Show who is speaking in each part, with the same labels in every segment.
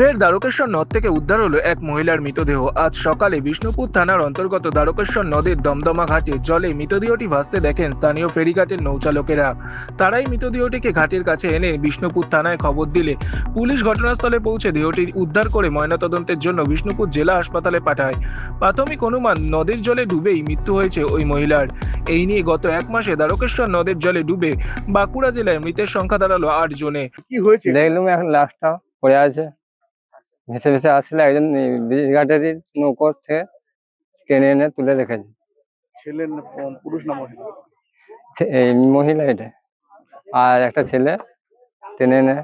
Speaker 1: ফের দ্বারকেশ্বর নদ থেকে উদ্ধার হলো এক মহিলার মৃতদেহ। আজ সকালে বিষ্ণুপুর থানার অন্তর্গত দ্বারকেশ্বর নদের দমদমা ঘাটে জলে মৃতদেহটি ভাসতে দেখেন স্থানীয় ফেরিঘাটের নৌচালকেরা। তারাই মৃতদেহটিকে ঘাটের কাছে এনে বিষ্ণুপুর থানায় খবর দিলে পুলিশ ঘটনাস্থলে পৌঁছে দেহটি উদ্ধার করে ময়নাতদন্তের জন্য বিষ্ণুপুর জেলা হাসপাতালে পাঠায়। প্রাথমিক অনুমান নদের জলে ডুবেই মৃত্যু হয়েছে ওই মহিলার। এই নিয়ে গত এক মাসে দ্বারকেশ্বর নদের জলে ডুবে বাঁকুড়া জেলায় মৃতের সংখ্যা দাঁড়াল আট জনে।
Speaker 2: কি হয়েছে?
Speaker 3: দেখলুম এখন লাশটা পড়ে আছে। ভেসে ভেসে আসলে একজন ঘাটেরই নৌকো থেকে টেনে এনে তুলে রেখেছে।
Speaker 2: ছেলে পুরুষ না মহিলা?
Speaker 3: এই মহিলা এটা। আর একটা ছেলে টেনে এনে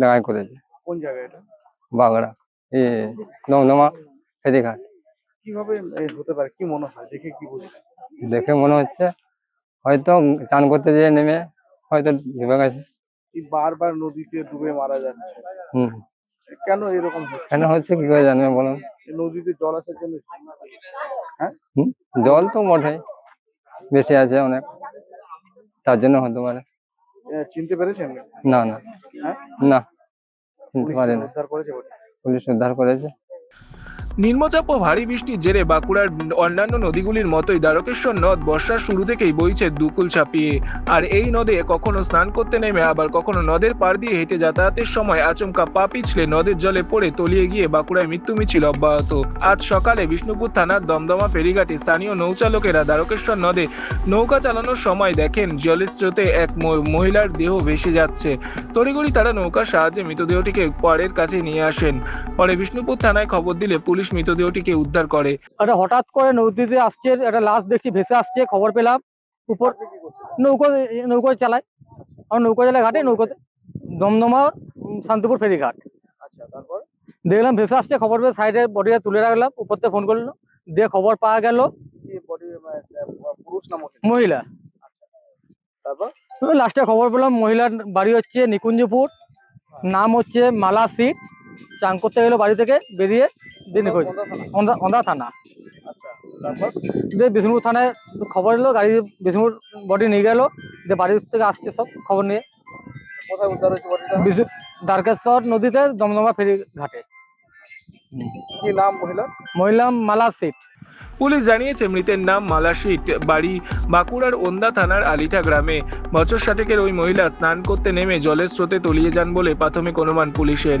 Speaker 3: ডাঙায় করেছে।
Speaker 2: কোন জায়গায় এটা?
Speaker 3: বাগড়া এই দমদমা ফেরিঘাট
Speaker 2: কীভাবে হতে পারে? কি মনে হয়? দেখে কি বুঝলেন
Speaker 3: দেখে মনে হচ্ছে হয়তো চান করতে যেয়ে নেমে হয়তো ডুবে গেছে।
Speaker 2: বারবার নদীতে ডুবে মারা যাচ্ছে।
Speaker 3: হুম।
Speaker 2: কেন এরকম হচ্ছে?
Speaker 3: কেন হচ্ছে কি করে জানবে বলুন?
Speaker 2: নদীতে জল আসার জন্য হ্যাঁ?
Speaker 3: জল তো মোটেই বেশি আছে অনেক। তার জন্য হতে পারে।
Speaker 2: চিনতে পেরেছেন?
Speaker 3: না না।
Speaker 2: হ্যাঁ?
Speaker 3: না চিনতে
Speaker 2: পুলিশ
Speaker 3: না
Speaker 2: উদ্ধার করেছে
Speaker 3: পুলিশ উদ্ধার করেছে।
Speaker 1: নিম্নচাপ ও ভারী বৃষ্টির জেরে বাঁকুড়ার অন্যান্য নদীগুলির মতোই দ্বারকেশ্বর নদ বর্ষার শুরু থেকেই বইছে দুকুল ছাপিয়ে। আর এই নদে কখনো স্নান করতে নেমে, আবার কখনো নদের পার দিয়ে হেঁটে যাতায়াতের সময় আচমকা পা পিছলে নদের জলে পড়ে তলিয়ে গিয়ে বাঁকুড়ায় মৃত্যু মিছিল অব্যাহত। আজ সকালে বিষ্ণুপুর থানার দমদমা ফেরিঘাটে স্থানীয় নৌচালকেরা দ্বারকেশ্বর নদে নৌকা চালানোর সময় দেখেন, জলের স্রোতে এক মহিলার দেহ ভেসে যাচ্ছে। তড়িঘড়ি তারা নৌকার সাহায্যে মৃতদেহটিকে পাড়ের কাছে নিয়ে আসেন। পরে বিষ্ণুপুর থানায় খবর দিলে পুলিশ মৃতদেহটিকে উদ্ধার করে।
Speaker 4: একটা হঠাৎ করে নদীতে আসছে একটা লাশ দেখছি ভেসে আসছে খবর পেলাম। উপর নৌকো নৌকো চালায়। আমার নৌকো চালায় ঘাটে নৌকোতে দমদমা শান্তিপুর ফেরিঘাট।
Speaker 2: আচ্ছা তারপর?
Speaker 4: দেখলাম ভেসে আসছে খবর পেয়ে সাইডে বডিটা তুলে রাখলাম উপর থেকে ফোন করল দিয়ে খবর পাওয়া গেল।
Speaker 2: কি বডি পুরুষ না মহিলা?
Speaker 4: মহিলা।
Speaker 2: তারপর?
Speaker 4: লাস্টে খবর পেলাম মহিলার বাড়ি হচ্ছে নিকুঞ্জপুর নাম হচ্ছে মালা সিট চান করতে গেলো বাড়ি থেকে বেরিয়ে
Speaker 2: কোনটা থানা?
Speaker 4: অন্ধা থানা।
Speaker 2: আচ্ছা তারপর?
Speaker 4: যে বিষ্ণুপুর থানায় খবর এলো গাড়ি বিষ্ণুপুর বডি নিয়ে গেল যে বাড়ি থেকে আসছে সব খবর নিয়ে। দ্বারকেশ্বর নদীতে দমদমা ফেরি ঘাটে।
Speaker 2: কি নাম মহিলা
Speaker 4: মহিলা মালা সিট
Speaker 1: পুলিশ জানিয়েছে মৃতের নাম মালাশিট বাড়ি বাঁকুড়ার ওন্দা থানার আলিটা গ্রামে। বছর ষাটেকের ওই মহিলা স্নান করতে নেমে জলের স্রোতে তলিয়ে যান বলে প্রাথমিক অনুমান পুলিশের।